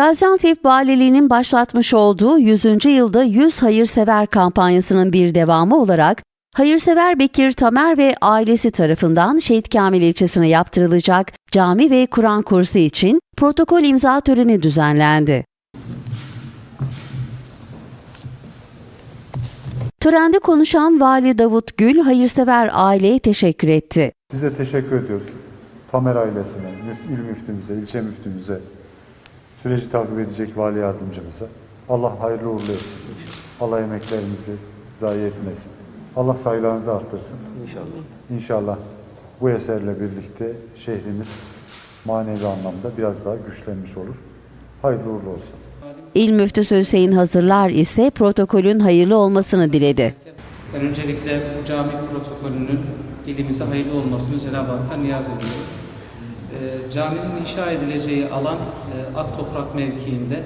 Gaziantep Valiliği'nin başlatmış olduğu 100. yılda 100 Hayırsever kampanyasının bir devamı olarak Hayırsever Bekir Tamer ve ailesi tarafından Şehit Kamil ilçesine yaptırılacak cami ve Kur'an kursu için protokol imza töreni düzenlendi. Törende konuşan Vali Davut Gül hayırsever aileye teşekkür etti. Biz de teşekkür ediyoruz. Tamer ailesine, il müftümüze, ilçe müftümüze, süreci takip edecek vali yardımcımıza. Allah hayırlı uğurlu etsin. Allah emeklerimizi zayi etmesin. Allah sayılarınızı arttırsın. İnşallah. İnşallah bu eserle birlikte şehrimiz manevi anlamda biraz daha güçlenmiş olur. Hayırlı uğurlu olsun. İl Müftüsü Hüseyin Hazırlar ise protokolün hayırlı olmasını diledi. Ben öncelikle bu cami protokolünün ilimize hayırlı olmasını Cenab-ı Hak'tan niyaz ediyorum. Ee, caminin inşa edileceği alan e, Ak Toprak mevkiinde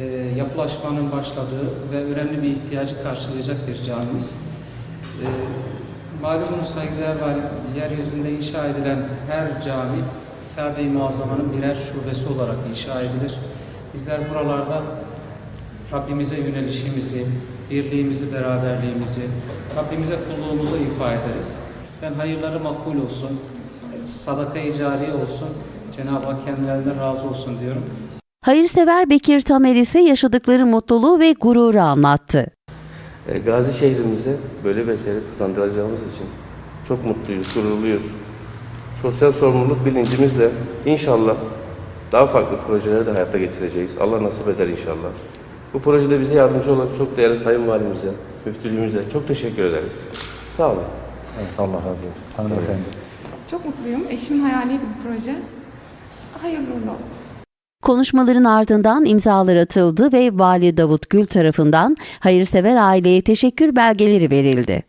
e, yapılaşmanın başladığı ve önemli bir ihtiyacı karşılayacak bir camimiz. E, malumunuz saygıdeğer valim, yeryüzünde inşa edilen her cami Kabe-i Muazzama'nın birer şubesi olarak inşa edilir. Bizler buralarda Rabbimize yönelişimizi, birliğimizi, beraberliğimizi, Rabbimize kulluğumuzu ifa ederiz. Ben hayırları makbul olsun, sadaka-i cariye olsun, Cenab-ı Hak kendilerine razı olsun diyorum. Hayırsever Bekir Tamer ise yaşadıkları mutluluğu ve gururu anlattı. E, Gazi şehrimize böyle bir eseri kazandıracağımız için çok mutluyuz, gururluyuz. Sosyal sorumluluk bilincimizle inşallah daha farklı projeleri de hayata geçireceğiz. Allah nasip eder inşallah. Bu projede bize yardımcı olan çok değerli Sayın Valimize, müftülüğümüze çok teşekkür ederiz. Sağ olun. Evet, Allah razı olsun. Hanımefendi. Çok mutluyum. Eşimin hayaliydi bu proje. Hayırlı uğurlu olsun. Konuşmaların ardından imzalar atıldı ve Vali Davut Gül tarafından hayırsever aileye teşekkür belgeleri verildi.